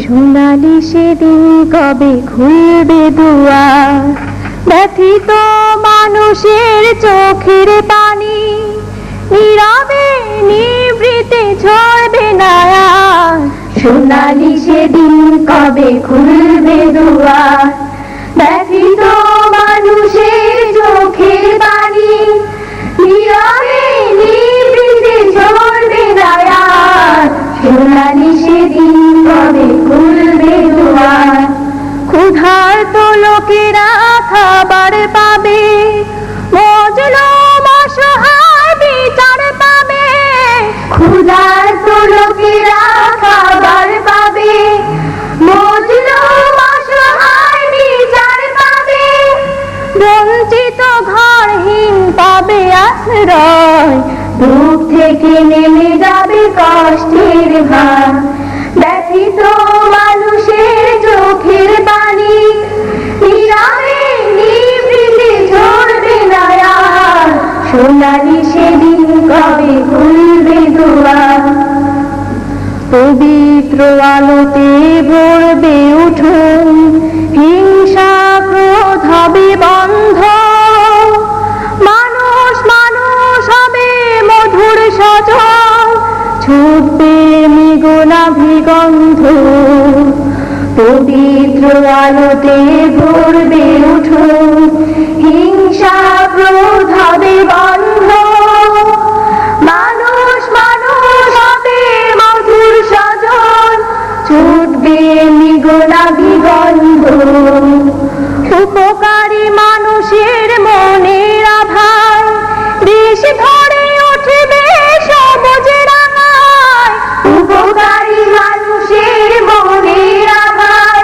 সোনালি সেদিন কবে খুলবে দুয়ার? ব্যথিত মানুষের চোখের পানি, নীরবে নিবৃতে ঝরবে না সোনালি সেদিন কবে খুলবে দুয়ার? ব্যথিত মানুষের চোখের পানি লোকেরা খাবার পাবে মজলুম অসহায় বিচার পাবে। লোকেরা খাবার পাবে মজলুম অসহায় বিচার পাবে। বঞ্চিত ঘরহীন পাবে আশ্রয় বুক থেকে নেমে যাবে কষ্টের সোনালি সেদিন কবে খুলবে দুয়ার? পবিত্র আলোতে ভরবে উঠুন, হিংসা ক্রোধ হবে বন্ধ। মানুষ মানুষ হবে মধুর সজল, ছুটবে মিগুণাভিগন্ধ পবিত্র আলোতে ভরবে উঠুন ছুটবে নিগোনাভিগন্ধ উপকারী মানুষের মনের আভার। দেশ ভরে উঠবে সবুজ উপকারী মানুষের মনের ভরে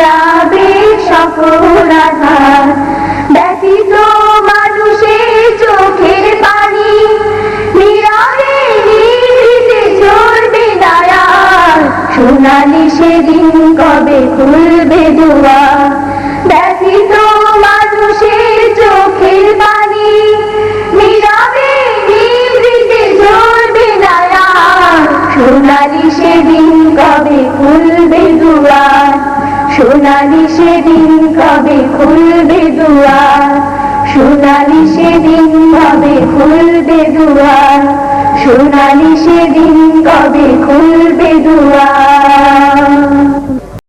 যাবে সকল সোনালি সেদিন কবে খুলবে দুয়ার ব্যথিত মানুষের চোখের পানি, নীরবে নিভৃতে ঝরবে দায়ার সোনালি সেদিন কবে খুলবে দুয়ার সোনালি সেদিন কবে খুলবে দুয়ার সোনালি সেদিন কবে খুলবে দুয়ার সোনালি সেদিন কবে খুলবে দুয়ার?